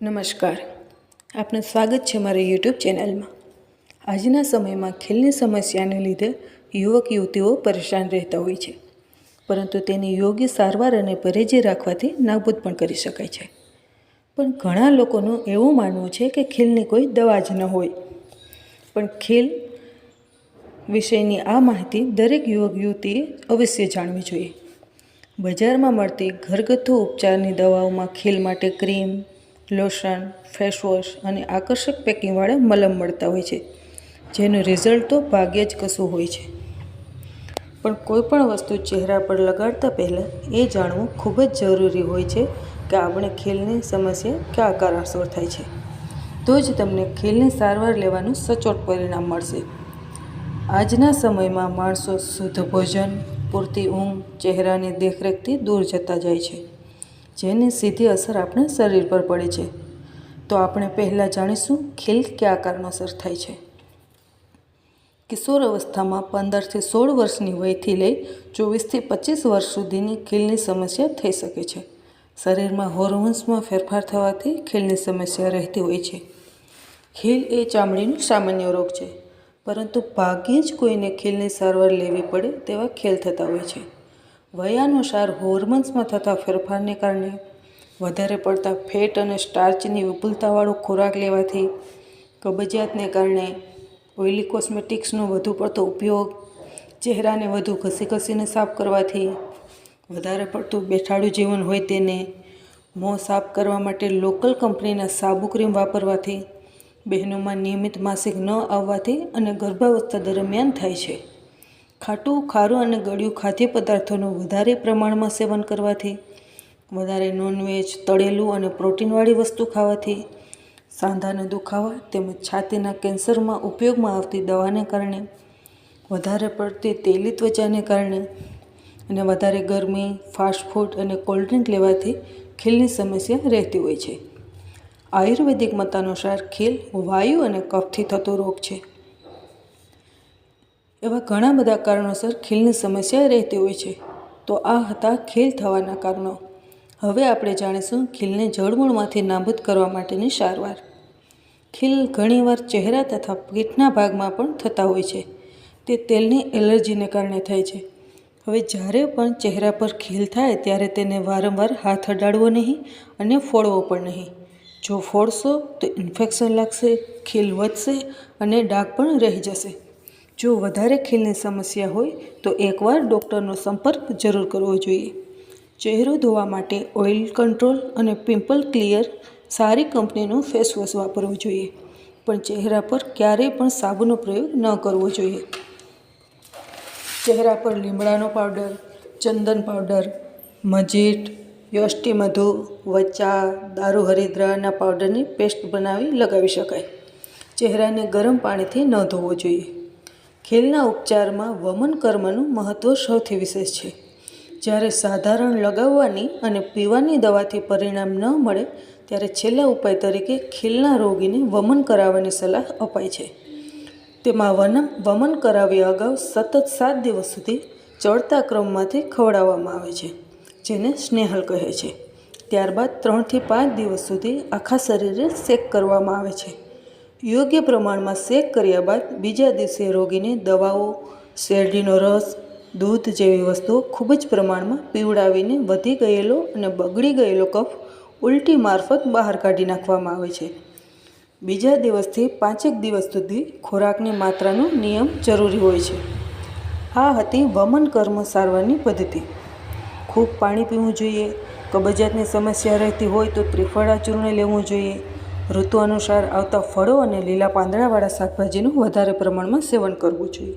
નમસ્કાર. આપનું સ્વાગત છે મારી યુટ્યુબ ચેનલમાં. આજના સમયમાં ખીલની સમસ્યાને લીધે યુવક યુવતીઓ પરેશાન રહેતા હોય છે, પરંતુ તેની યોગ્ય સારવાર અને પરેજી રાખવાથી નાબૂદ પણ કરી શકાય છે. પણ ઘણા લોકોનું એવું માનવું છે કે ખીલની કોઈ દવા જ ન હોય. પણ ખીલ વિષયની આ માહિતી દરેક યુવક યુવતીએ અવશ્ય જાણવી જોઈએ. બજારમાં મળતી ઘરગથ્થુ ઉપચારની દવાઓમાં ખીલ માટે ક્રીમ લોશન ફેસવોશ અને આકર્ષક પેકિંગવાળા મલમ મળતા હોય છે, જેનું રિઝલ્ટ તો ભાગ્યે જ કશું હોય છે. પણ કોઈ પણ વસ્તુ ચહેરા પર લગાડતા પહેલાં એ જાણવું ખૂબ જ જરૂરી હોય છે કે આપણે ખીલની સમસ્યા કયા કારણસર થાય છે. તો જ તમને ખીલની સારવાર લેવાનું સચોટ પરિણામ મળશે. આજના સમયમાં માણસો શુદ્ધ ભોજન, પૂરતી ઊંઘ, ચહેરાની દેખરેખથી દૂર જતા જાય છે. જેની સીધી અસર આપણા શરીર પર પડે છે. તો આપણે પહેલાં જાણીશું ખીલ કયા કારણોસર થાય છે. કિશોર અવસ્થામાં પંદરથી સોળ વર્ષની વયથી લઈ ચોવીસથી પચીસ વર્ષ સુધીની ખીલની સમસ્યા થઈ શકે છે. શરીરમાં હોર્મોન્સમાં ફેરફાર થવાથી ખીલની સમસ્યા રહેતી હોય છે. ખીલ એ ચામડીનો સામાન્ય રોગ છે, પરંતુ ભાગ્યે જ કોઈને ખીલની સારવાર લેવી પડે તેવા ખેલ થતા હોય છે. વયાનુસાર હોર્મોન્સમાં થતા ફેરફારને કારણે વધારે પડતા ફેટ અને સ્ટાર્ચની વિપુલતાવાળો ખોરાક લેવાથી કબજિયાતને કારણે ઓઇલી કોસ્મેટિક્સનો વધુ પડતો ઉપયોગ, ચહેરાને વધુ ઘસી ઘસીને સાફ કરવાથી વધારે પડતું બેઠાડું જીવન હોય તેને મોં સાફ કરવા માટે લોકલ કંપનીના સાબુ ક્રીમ વાપરવાથી બહેનોમાં નિયમિત માસિક ન આવવાથી અને ગર્ભાવસ્થા દરમિયાન થાય છે. ખાટું, ખારું અને ગળ્યું ખાદ્ય પદાર્થોનું વધારે પ્રમાણમાં સેવન કરવાથી, વધારે નોનવેજ તળેલું અને પ્રોટીનવાળી વસ્તુ ખાવાથી, સાંધાને દુખાવા તેમજ છાતીના કેન્સરમાં ઉપયોગમાં આવતી દવાને કારણે, વધારે પડતી તેલી ત્વચાને કારણે અને વધારે ગરમી ફાસ્ટફૂડ અને કોલ્ડ્રિંક લેવાથી ખીલની સમસ્યા રહેતી હોય છે. આયુર્વેદિક મતાનુસાર ખીલ વાયુ અને કફથી થતો રોગ છે. એવા ઘણા બધા કારણોસર ખીલની સમસ્યા રહેતી હોય છે. તો આ હતા ખીલ થવાના કારણો. હવે આપણે જાણીશું ખીલને જળમૂળમાંથી નાબૂદ કરવા માટેની સારવાર. ખીલ ઘણીવાર ચહેરા તથા પીઠના ભાગમાં પણ થતા હોય છે. તે તેલની એલર્જીને કારણે થાય છે. હવે જ્યારે પણ ચહેરા પર ખીલ થાય ત્યારે તેને વારંવાર હાથ અડાડવો નહીં અને ફોડવો પણ નહીં. જો ફોડશો તો ઇન્ફેક્શન લાગશે, ખીલ વધશે અને ડાઘ પણ રહી જશે. જો વધારે ખીલની સમસ્યા હોય, તો એકવાર ડૉક્ટરનો સંપર્ક જરૂર કરવો જોઈએ. ચહેરો ધોવા માટે ઓઇલ કંટ્રોલ અને પિમ્પલ ક્લિયર સારી કંપનીનું ફેસ વોશ વાપરવું જોઈએ, પણ ચહેરા પર ક્યારેય પણ સાબુનો પ્રયોગ ન કરવો જોઈએ. ચહેરા પર લીમડાનો પાવડર, ચંદન પાવડર, મજીટ યોષ્ટી મધુ વચ્ચા, દારૂ હરિદ્રાના પાવડરની પેસ્ટ બનાવી લગાવી શકાય. ચહેરાને ગરમ પાણીથી ન ધોવો જોઈએ. ખીલના ઉપચારમાં વમન કર્મનું મહત્ત્વ સૌથી વિશેષ છે. જ્યારે સાધારણ લગાવવાની અને પીવાની દવાથી પરિણામ ન મળે, ત્યારે છેલ્લા ઉપાય તરીકે ખીલના રોગીને વમન કરાવવાની સલાહ અપાય છે. તેમાં વનમ, વમન કરાવ્યા અગાઉ સતત સાત દિવસ સુધી ચડતા ક્રમમાંથી ખવડાવવામાં આવે છે, જેને સ્નેહલ કહે છે. ત્યારબાદ ત્રણથી પાંચ દિવસ સુધી આખા શરીરે શેક કરવામાં આવે છે. યોગ્ય પ્રમાણમાં શેક કર્યા બાદ બીજા દિવસે રોગીને દવાઓ, શેરડીનો રસ, દૂધ જેવી વસ્તુઓ ખૂબ જ પ્રમાણમાં પીવડાવીને વધી ગયેલો અને બગડી ગયેલો કફ ઉલટી મારફત બહાર કાઢી નાખવામાં આવે છે. બીજા દિવસથી પાંચેક દિવસ સુધી ખોરાકની માત્રાનો નિયમ જરૂરી હોય છે. આ હતી વમન કર્મ સારવારની પદ્ધતિ. ખૂબ પાણી પીવું જોઈએ, કબજિયાતની સમસ્યા રહેતી હોય તો ત્રિફળા ચૂર્ણ લેવું જોઈએ ઋતુ અનુસાર આવતા ફળો અને લીલા પાંદડાવાળા શાકભાજીનું વધારે પ્રમાણમાં સેવન કરવું જોઈએ.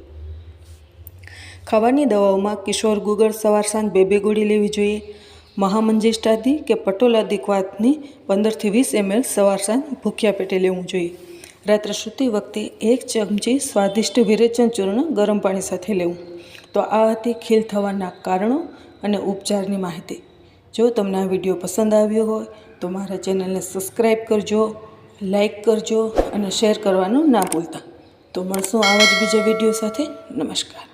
ખાવાની દવાઓમાં કિશોર ગુગળ સવાર સાંજ બે ગોળી લેવી જોઈએ. મહામંજિષ્ટાદી કે પટોલાદી ક્વાથની પંદરથી વીસ એમએલ સવાર સાંજ ભૂખ્યા પેટે લેવું જોઈએ. રાત્રે સૂતી વખતે એક ચમચી સ્વાદિષ્ટ વિરેચન ચૂર્ણ ગરમ પાણી સાથે લેવું. તો આ હતી ખીલ થવાના કારણો અને ઉપચારની માહિતી. જો તમને આ વીડિયો પસંદ આવ્યો હોય, તો મારા ચેનલને સબસ્ક્રાઈબ કરજો લાઈક કરજો અને શેર કરવાનું ના ભૂલતા. તો મળશું આવા જ બીજા વીડિયો સાથે. નમસ્કાર.